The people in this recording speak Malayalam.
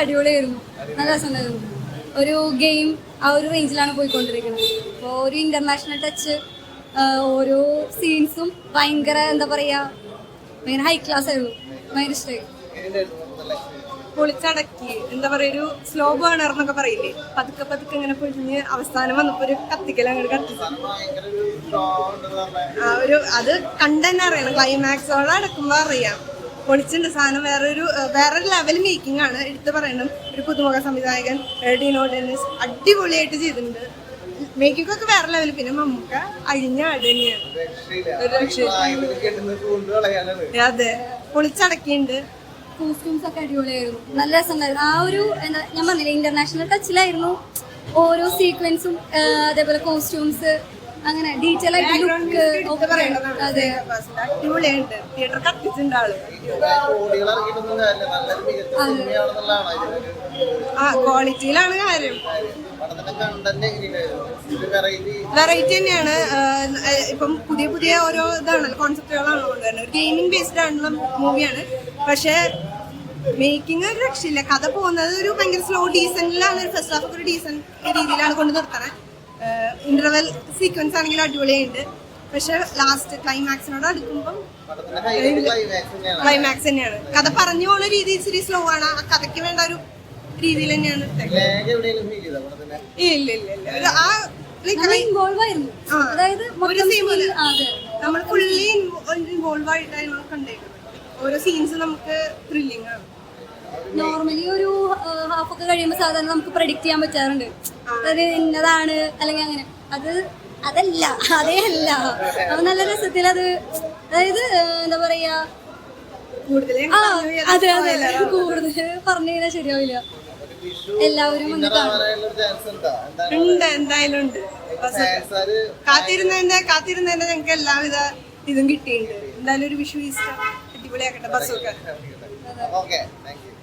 അടിപൊളിയായിരുന്നു. നല്ല രസമുണ്ടായിരുന്നു. ഒരു ഗെയിം ആ ഒരു റേഞ്ചിലാണ് പോയിക്കൊണ്ടിരിക്കുന്നത്. അപ്പോൾ ഒരു ഇന്റർനാഷണൽ ടച്ച് ഓരോ സീൻസും ഭയങ്കര എന്താ പറയാ ഭയങ്കര ഹൈ ക്ലാസ് ആയിരുന്നു. ഭയങ്കര ഇഷ്ടമായി? പൊളിച്ചടക്കി. എന്താ പറയുക ഒരു സ്ലോ ബേണർ എന്നൊക്കെ പറയില്ലേ? പതുക്കെ പതുക്കെ ഇങ്ങനെ പൊഴിഞ്ഞ് അവസാനം വന്നപ്പോ ഒരു കത്തിക്കൽ അങ്ങോട്ട് കത്തി. സാധനം ഭയങ്കര ഒരു strong ഉണ്ടെന്ന് പറഞ്ഞാ ആ ഒരു അത് കണ്ടെന്നറിയണം അറിയണം. ക്ലൈമാക്സോടെ അടക്കുമ്പോ അറിയാം. പൊളിച്ചിട്ടുണ്ട് സാധനം വേറൊരു വേറൊരു ലെവൽ മേക്കിംഗ് ആണ്. എടുത്തു പറയണം. ഒരു പുതുമുഖ സംവിധായകൻ ഡിനോ ഡെന്നിസ് അടിപൊളിയായിട്ട് ചെയ്തിട്ടുണ്ട്. മേക്കിംഗ് ഒക്കെ വേറെ ലെവൽ പിന്നെ മമ്മൂക്ക അഴിഞ്ഞ തന്നെയാണ് കൊണ്ട് കളയാനാണ്. അതെ. പൊളിച്ചടക്കിയിട്ടുണ്ട് കോസ്റ്റ്യൂംസ് ഒക്കെ അടിപൊളിയായിരുന്നു. നല്ല രസമുണ്ടായിരുന്നു. ആ ഒരു എന്താ ഞാൻ പറഞ്ഞില്ലേ ഇന്റർനാഷണൽ ടച്ചിലായിരുന്നു ഓരോ സീക്വൻസും അതേപോലെ കോസ്റ്റ്യൂംസ് അങ്ങനെ ഡീറ്റെയിൽ ആയിട്ട് ലുക്ക് ഒക്കെ അതെ. അടിപൊളിയായിട്ട്. തിയേറ്റർ കത്തിച്ചിട്ടുണ്ട് ആൾ ആ ക്വാളിറ്റിയിലാണ് കാര്യം. വെറൈറ്റി തന്നെയാണ്. ഇപ്പം പുതിയ പുതിയ ഓരോ ഇതാണല്ലോ കോൺസെപ്റ്റുകളാണ് കൊണ്ടുവരുന്നത്. ഒരു ഗെയിമിംഗ് ബേസ്ഡ് ആണുള്ള മൂവിയാണ് പക്ഷേ മേക്കിംഗ് ഒരു രക്ഷയില്ല. കഥ പോകുന്നത് ഒരു ഭയങ്കര സ്ലോ ഡീസന്റിലാണ് ഒരു ഫസ്റ്റ് ഹാഫ് ഒരു ഡീസന്റ് രീതിയിലാണ് കൊണ്ട് നിർത്തണത് ഇന്റർവെൽ സീക്വൻസ് ആണെങ്കിലും അടിപൊളിയുണ്ട് പക്ഷെ ലാസ്റ്റ് ക്ലൈമാക്സിനോട് അടുക്കുമ്പം ക്ലൈമാക്സ് തന്നെയാണ്. കഥ പറഞ്ഞു പോകുന്ന രീതി ഇച്ചിരി സ്ലോ ആണ്. ആ കഥയ്ക്ക് വേണ്ട ഒരു രീതിയിൽ തന്നെയാണ്. ഇല്ല ഇല്ല ഇല്ല. ആ അതായത് നമ്മൾ ഫുള്ളി ഇൻവോൾവ് ആയിട്ടാണ് നമ്മൾ കണ്ടേക്കുന്നത് ഓരോ സീൻസ് നമുക്ക് ത്രില്ലിംഗ് ആണ്. നോർമലി ഒരു ഹാഫ് ഒക്കെ കഴിയുമ്പോൾ സാധാരണ നമുക്ക് പ്രഡിക്റ്റ് ചെയ്യാൻ പറ്റാറുണ്ട്. അതായത് ഇന്നതാണ് അല്ലെങ്കിൽ അങ്ങനെ. അത് അതല്ല അതേ അല്ല. അപ്പൊ നല്ല രസത്തിൽ അത് അതായത് എന്താ പറയാ? കൂടുതൽ ആ അതെ അതെ. കൂടുതൽ പറഞ്ഞു കഴിഞ്ഞാൽ ശരിയാവില്ല. എല്ലാവരും വന്ന് കാണും. ഉണ്ടോ? എന്തായാലും ഉണ്ട്. കാത്തിരുന്നതിന്റെ കാത്തിരുന്നതിന്റെ ഞങ്ങൾക്ക് എല്ലാവിധ ഇതും കിട്ടിയിട്ടുണ്ട്. എന്തായാലും ഒരു വിഷു ഈസ്റ്റർ അടിപൊളിയാക്കട്ടെ ബസ്സൊക്കെ.